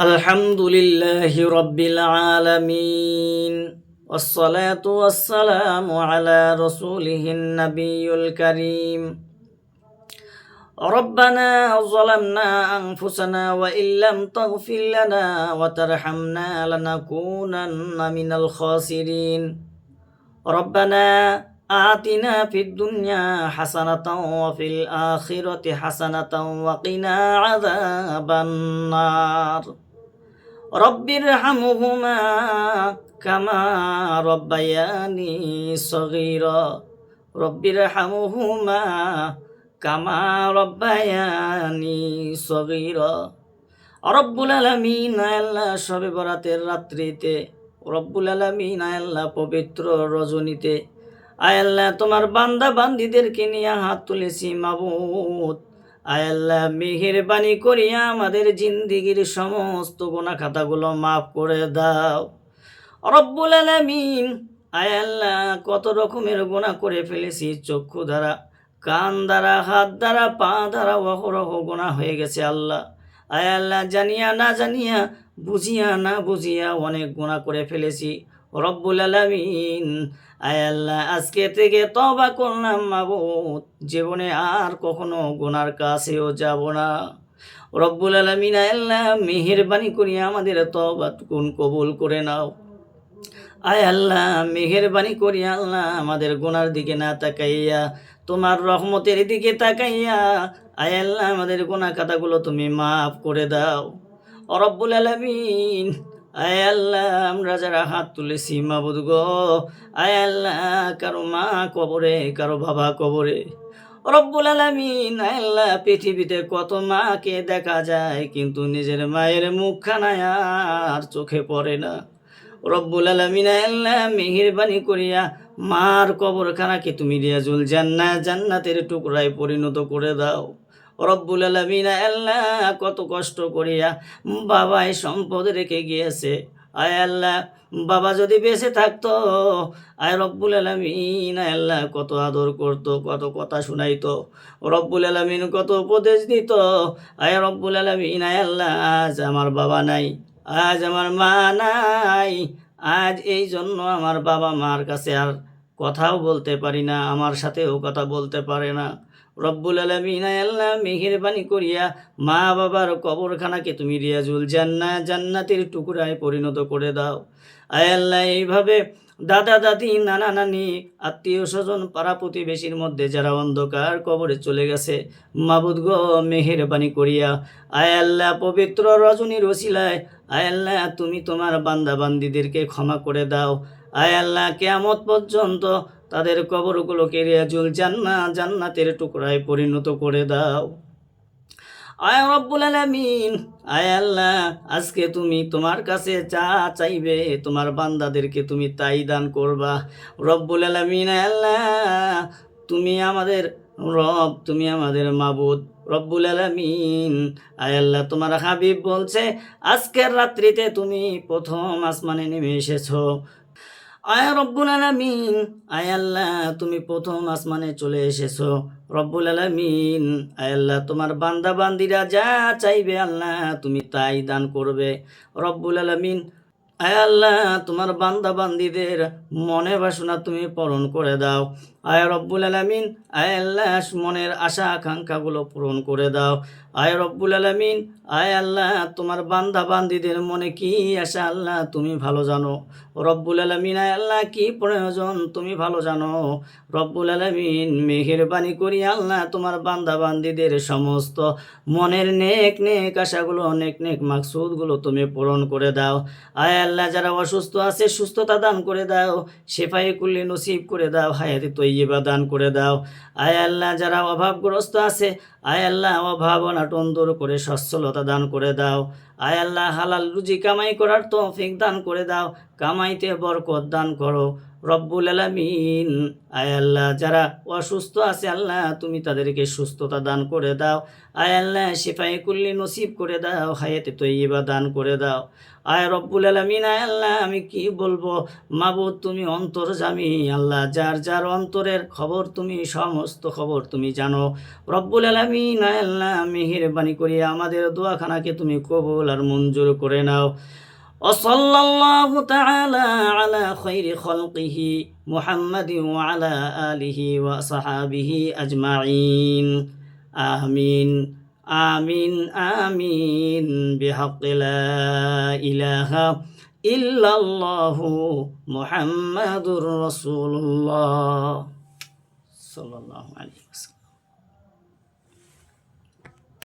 الحمد لله رب العالمين والصلاة والسلام على رسوله النبي الكريم. ربنا ظلمنا أنفسنا وإن لم تغفر لنا وترحمنا لنكونن من الخاسرين. ربنا آتنا في الدنيا حسنة وفي الآخرة حسنة وقنا عذاب النار. রব্বির হামুহুমা কামা রব্বায়ানি সগির। রব্বির হামুহুমা কামা রব্বায়ানি সগির। রব্বুল আলমী নায়াল্লা সবে বরাতের রাত্রিতে, রব্বুল আলমী নায়াল্লা পবিত্র রজনীতে আয়াল্লা তোমার বান্দা বান্দিদেরকে নিয়ে হাত তুলেছি মাবুত। আয়াল্লাহ মেহেরবানি করিয়া আমাদের জিন্দিগির সমস্ত গোনা খাতাগুলো মাফ করে দাও। রব্বুল আলমিন আয়াল্লাহ কত রকমের গোনা করে ফেলেছি, চক্ষু দ্বারা, কান দ্বারা, হাত দ্বারা, পা দ্বারা অহরহ গোনা হয়ে গেছে আল্লাহ। আয় আল্লাহ, জানিয়া না জানিয়া, বুঝিয়া না বুঝিয়া অনেক গোনা করে ফেলেছি। রব্বুল আলমিন। আয় আল্লাহ, আজকে থেকে তবা করলাম মাবুদ। জীবনে আর কখনো গোনার কাছেও যাব না। রব্বুল আলমিন, আয় আল্লাহ, মেহেরবানি করিয়া আমাদের তবা টুকুন কবুল করে নাও। আয় আল্লাহ, মেহেরবানি করি আল্লাহ আমাদের গোনার দিকে না তাকাইয়া, তোমার রহমতের দিকে তাকাইয়া, আয় আল্লাহ আমাদের গোনা খাতাগুলো তুমি মাফ করে দাও। অরব্বুল আলমিন আয় আল্লাহ, আমরা যারা হাত তুলেছি মাবুদ গো, আয় আল্লাহ, কারও মা কবরে, কারও বাবা কবরে। রব্বুল আলমিন আল্লাহ, পৃথিবীতে কত মাকে দেখা যায়, কিন্তু নিজের মায়ের মুখখানায় আর চোখে পড়ে না। রব্বুল আলমিন আল্লাহ, মেহেরবানি করিয়া মার কবরখানাকে তুমি রিয়াজুল জান্না জান্নাতের টুকরায় পরিণত করে দাও। রব্বুল আলমিন আল্লাহ কত কষ্ট করিয়া বাবাই সম্পদ রেখে গিয়েছে। আয় আল্লাহ, বাবা যদি বেঁচে থাকতো, আয় রব্বুল আলমিন আল্লাহ কত আদর করতো, কত কথা শুনাইতো। রব্বুল আলমিন কত উপদেশ দিত। আয় রব্বুল আলমিন, আয় আল্লাহ, আজ আমার বাবা নাই, আজ আমার মা নাই, আজ এই জন্য আমার বাবা মার কাছে আর কথাও বলতে পারি না, আমার সাথেও কথা বলতে পারে না। রব্বুল আলমিন আল্লাহ মেহেরবানি করিয়া মা বাবার কবরখানাকে তুমি রিয়াজুল জান্না, জান্নাতের টুকরায় পরিণত করে দাও। আয় আল্লাহ, এইভাবে দাদা, দাদি, নানা, নানি, আত্মীয় স্বজন, পাড়া প্রতিবেশীর মধ্যে যারা অন্ধকার কবরে চলে গেছে, মাবুদ গো, মেহেরবানি করিয়া, আয় আল্লাহ, পবিত্র রজনীর ওসিলায়, আয় আল্লাহ, তুমি তোমার বান্দাবান্দিদেরকে ক্ষমা করে দাও। আয় আল্লাহ, কেয়ামত পর্যন্ত তাদের কবরগুলোকে রিয়াজুল জান্না, জান্নাতের টুকরায় পরিণত করে দাও। আয় রব্বুল আলামিন, আয় আল্লাহ, আজকে তুমি তোমার কাছে যা চাইবে তোমার বান্দাদেরকে তুমি তাই দান করবা। রব্বুল আলামিন, আয় আল্লাহ, তুমি আমাদের রব, তুমি আমাদের মাবুদ। রব্বুল আলামিন, আয় আল্লাহ, তোমার হাবিব বলছে, আজকের রাত্রিতে তুমি প্রথম আসমানে নেমে এসেছ। আয় রব্বুল আলামিন। আয় আল্লাহ, তুমি প্রথম আসমানে চলে এসেছ। রব্বুল আলামিন, আয় আল্লাহ, তোমার বান্দা বান্দিরা যা চাইবে আল্লাহ, তুমি তাই দান করবে। রব্বুল আলামিন, আয় আল্লাহ, তোমার বান্দা বান্দিদের মনে বাসনা তুমি পূরণ করে দাও। আয় রব্বুল আলামিন, আয় আল্লাহ মনের আশা আকাঙ্ক্ষাগুলো পূরণ করে দাও। আয় রব্বুল আলামিন, আয় আল্লাহ তোমার বান্দা বান্দিদের মনে কি আশা আল্লাহ তুমি ভালো জানো। রব্বুল আলমিন, আয় আল্লাহ কি প্রয়োজন তুমি ভালো জানো। রব্বুল আলমিন, মেহেরবানি করি আল্লাহ তোমার বান্দা বান্দিদের সমস্ত মনের নেক নেক আশাগুলো অনেক নেক মাকসুদগুলো তুমি পূরণ করে দাও। আয় আল্লাহ যারা অসুস্থ আছে সুস্থতা দান করে দাও সেফাই কুল্লি নসিব করে দাও, হায়াতি তৈবা দান করে দাও। আয় আল্লাহ, যারা অভাবগ্রস্ত আছে, আয় আল্লাহ অভাব অনাটন দূর করে সচ্ছলতা দান করে দাও। আয় আল্লাহ হালাল রুজি কামাই করার তৌফিক দান করে দাও। কামাইতে বরকত দান করো। রব্বুল আলামিন। আয় আল্লাহ, যারা অসুস্থ আছে আল্লাহ, তুমি তাদেরকে সুস্থতা দান করে দাও। আয় আল্লাহ শিফাই কুল্লি নসিব করে দাও, হায়াতে তৈবা দান করে দাও। আয় রব্বুল আলামিন, আয় আল্লাহ, আমি কি বলব? মাবুদ, তুমি অন্তর জামি। আল্লাহ, যার যার অন্তরের খবর তুমি, সমস্ত খবর তুমি জানো। রব্বুল আলামিন, আয় আল্লাহ, মেহেরবানি করিয়া আমাদের দোয়াখানাকে তুমি কবুল আর মঞ্জুর করে নাও। وصلى الله تعالى على خير خلقه محمد وعلى آله وصحابه أجمعين آمين آمين آمين بحق لا إله إلا الله محمد رسول الله صلى الله عليه وسلم